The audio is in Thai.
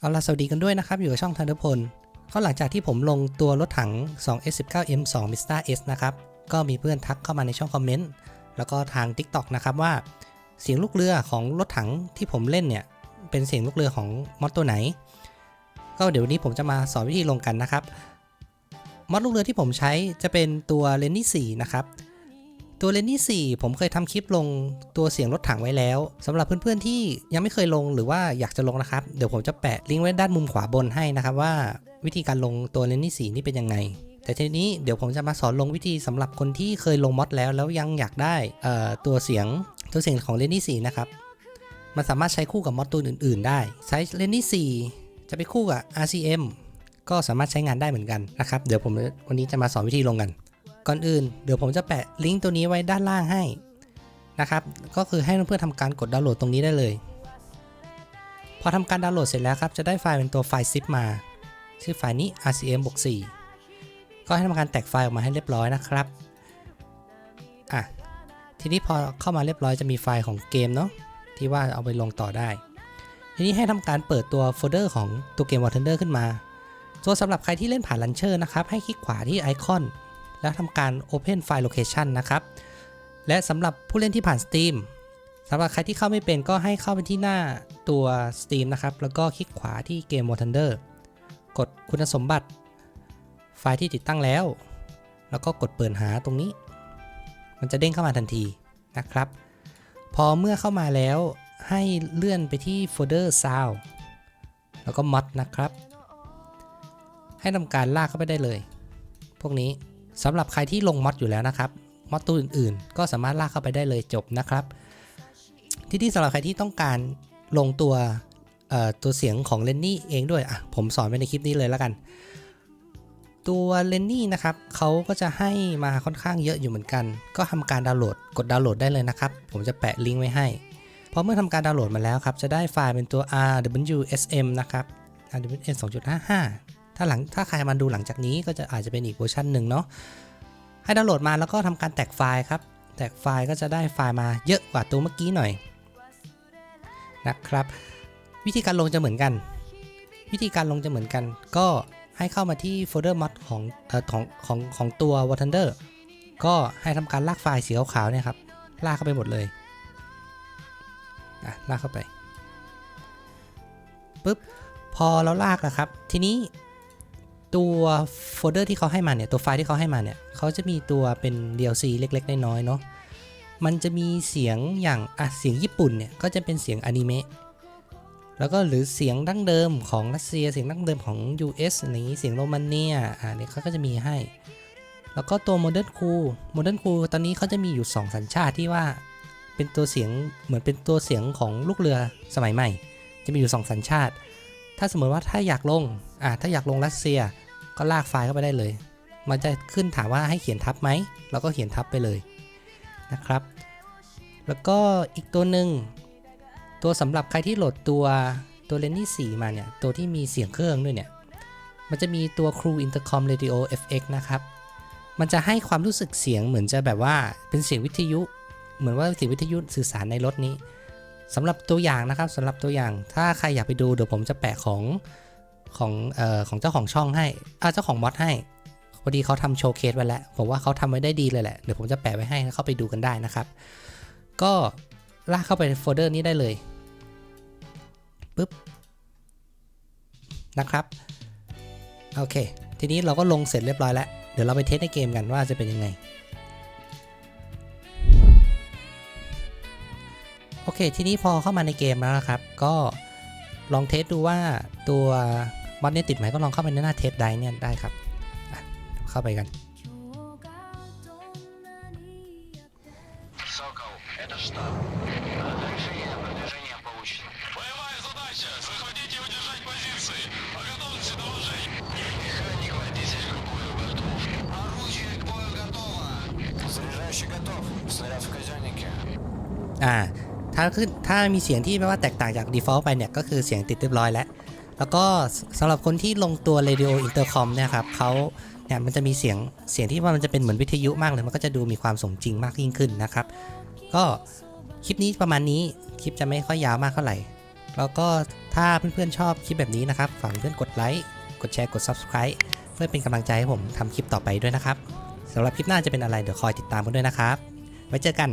เอาล่ะสวัสดีกันด้วยนะครับ อยู่กับช่องธันเดพล ก็หลังจากที่ผมลงตัวรถถัง 2S19M 2 Mista S นะครับ ก็มีเพื่อนทักเข้ามาในช่องคอมเมนต์ แล้วก็ทาง TikTok นะครับว่า เสียงลูกเรือของรถถังที่ผมเล่นเนี่ย เป็นเสียงลูกเรือของมอดตัวไหน ก็เดี๋ยววันนี้ผมจะมาสอนวิธีลงกันนะครับมอดลูกเรือที่ผมใช้จะเป็นตัวเลนนี่4นะครับ ตัวเลนนี่ 4 ผมเคยทำคลิปลงตัวเสียงรถถังไว้แล้วสำหรับเพื่อนๆที่ยังไม่เคยลงหรือว่าอยากจะลงนะครับ เดี๋ยวผมจะแปะลิงก์ไว้ด้านมุมขวาบนให้นะครับว่า วิธีการลงตัวเลนนี่ 4 นี่เป็นยังไง แต่ทีนี้เดี๋ยวผมจะมาสอนลงวิธีสำหรับคนที่เคยลงมอดแล้วแล้วยังอยากได้ตัวเสียงตัวเสียงของเลนนี่4นะครับมันสามารถใช้คู่กับมอดตัวอื่น ๆ ได้ใช้เลนนี่4จะไปคู่กับ RCM ก็สามารถใช้งานได้เหมือนกันนะครับ เดี๋ยวผมวันนี้จะมาสอนวิธีลงกัน ก่อนอื่นเดี๋ยวผมจะแปะลิงก์ตัวนี้ไว้ด้านล่างให้นะครับ ก็คือให้เพื่อนๆทำการกดดาวน์โหลดตรงนี้ได้เลย พอทำการดาวน์โหลดเสร็จแล้วครับ จะได้ไฟล์เป็นตัวไฟล์ zip มา ชื่อไฟล์นี้ rcm บวก4ก็ให้ทำการแตกไฟล์ออกมาให้เรียบร้อยนะครับ อะ ทีนี้พอเข้ามาเรียบร้อยจะมีไฟล์ของเกมเนาะที่ว่าเอาไปลงต่อได้ ทีนี้ให้ทำการเปิดตัวโฟลเดอร์ของตัวเกม War Thunder ขึ้นมาส่วนสำหรับใครที่เล่นผ่านลันเชอร์นะครับ ให้คลิกขวาที่ไอคอน แล้วทำการ Open File Location นะครับ และสำหรับผู้เล่นที่ผ่าน Steam สำหรับใครที่เข้าไม่เป็นก็ให้เข้าไปที่หน้าตัว Steam นะครับ แล้วก็คลิกขวาที่เกม War Thunder กดคุณสมบัติ ไฟล์ที่ติดตั้งแล้ว แล้วก็กดเปิดหาตรงนี้ มันจะเด้งเข้ามาทันทีนะครับ พอเมื่อเข้ามาแล้วให้เลื่อนไปที่โฟลเดอร์ Sound แล้วก็ Mod นะครับ ให้ทำการลากเข้าไปได้เลย พวกนี้ สำหรับใครที่ลงมอดอยู่แล้วนะครับมอดตัวอื่นๆ ก็สามารถลากเข้าไปได้เลยจบนะครับ ที่ที่สำหรับใครที่ต้องการลงตัวตัวเสียงของเลนนี่เองด้วยอะผมสอนไปในคลิปนี้เลยแล้วกัน ตัวเลนนี่นะครับเขาก็จะให้มาค่อนข้างเยอะอยู่เหมือนกัน ก็ทำการดาวน์โหลดกดดาวน์โหลดได้เลยนะครับ ผมจะแปะลิงก์ไว้ให้พอเมื่อทำการดาวน์โหลดมาแล้วครับ จะได้ไฟล์เป็นตัว rwsm นะครับ rwsm 2.55 ถ้าหลังถ้าใครมาดูหลังจากนี้ก็จะอาจจะเป็นอีกเวอร์ชันหนึ่งเนาะให้ดาวน์โหลดมาแล้วก็ทำการแตกไฟล์ครับ แตกไฟล์ก็จะได้ไฟล์มาเยอะกว่าตัวเมื่อกี้หน่อยนะครับ วิธีการลงจะเหมือนกัน วิธีการลงจะเหมือนกัน ก็ให้เข้ามาที่โฟลเดอร์ mod ของเอ่อของของของตัว War Thunder ก็ให้ทำการลากไฟล์สีขาวๆเนี่ยครับ ลากเข้าไปหมดเลยอะลากเข้าไปปุ๊บพอเราลากนะครับ ทีนี้ ตัวโฟลเดอร์ที่เขาให้มาเนี่ยตัวไฟล์ที่เขาให้มาเนี่ยเขาจะมีตัวเป็น DLC เล็กๆ น้อยๆเนาะมันจะมีเสียงอย่างอะเสียงญี่ปุ่นเนี่ยก็จะเป็นเสียงอนิเมะแล้วก็หรือเสียงดั้งเดิมของรัสเซียเสียงดั้งเดิมของ US อะไรอย่างนี้เสียงโรมาเนียอ่าเนี่ยเขาก็จะมีให้ แล้วก็ตัว Modern Cool Modern Cool ตอนนี้เขาจะมีอยู่ 2 สัญชาติที่ว่าเป็นตัวเสียงเหมือนเป็นตัวเสียงของลูกเรือสมัยใหม่ จะมีอยู่ 2 สัญชาติ ถ้าสมมติว่าถ้าอยากลง อ่าถ้าอยากลงรัสเซียก็ลากไฟล์เข้าไปได้เลย มันจะขึ้นถามว่าให้เขียนทับไหมเราก็เขียนทับไปเลยนะครับ แล้วก็อีกตัวหนึ่งตัวสำหรับใครที่โหลดตัวตัวเลนนี่4มาเนี่ย ตัวที่มีเสียงเครื่องด้วยเนี่ย มันจะมีตัว Crew Intercom Radio FX นะครับ มันจะให้ความรู้สึกเสียงเหมือนจะแบบว่าเป็นเสียงวิทยุ เหมือนว่าเสียงวิทยุสื่อสารในรถนี้สำหรับตัวอย่างนะครับสำหรับตัวอย่าง ถ้าใครอยากไปดูเดี๋ยวผมจะแปะของ ของเอ่อของเจ้าของช่องให้อ่าเจ้าของมอดให้พอดีเขาทำโชว์เคสไว้แล้ว ผมว่าเขาทำไว้ได้ดีเลยแหละ เดี๋ยวผมจะแปะไว้ให้เข้าไปดูกันได้นะครับ ก็ลากเข้าไปในโฟลเดอร์นี้ได้เลยปึ๊บนะครับ โอเค ทีนี้เราก็ลงเสร็จเรียบร้อยแล้ว เดี๋ยวเราไปเทสในเกมกันว่าจะเป็นยังไง โอเค ทีนี้พอเข้ามาในเกมแล้วนะครับ ก็ลองเทสดูว่าตัว บอทเนี่ยติดไหมก็ลองเข้าไปในหน้าเทสไดเนี่ยได้ครับเข้าไปกันอ่าถ้าขึ้นถ้ามีเสียงที่แปลว่าแตกต่างจาก default ไปเนี่ย ก็คือเสียงติดเรียบร้อยแล้ว แล้วก็สำหรับคนที่ลงตัว radio intercom เนี่ยครับเขาเนี่ยมันจะมีเสียงเสียงที่ว่ามันจะเป็นเหมือนวิทยุมากเลย มันก็จะดูมีความสมจริงมากยิ่งขึ้นนะครับ ก็คลิปนี้ประมาณนี้คลิปจะไม่ค่อยยาวมากเท่าไหร่ แล้วก็ถ้าถ้าเพื่อนๆชอบคลิปแบบนี้นะครับฝากเพื่อนกดไลค์กดแชร์กด Subscribe เพื่อเป็นกำลังใจให้ผมทำคลิปต่อไปด้วยนะครับสำหรับคลิปหน้าจะเป็นอะไรเดี๋ยวคอยติดตามกันด้วยนะครับ ไว้เจอกัน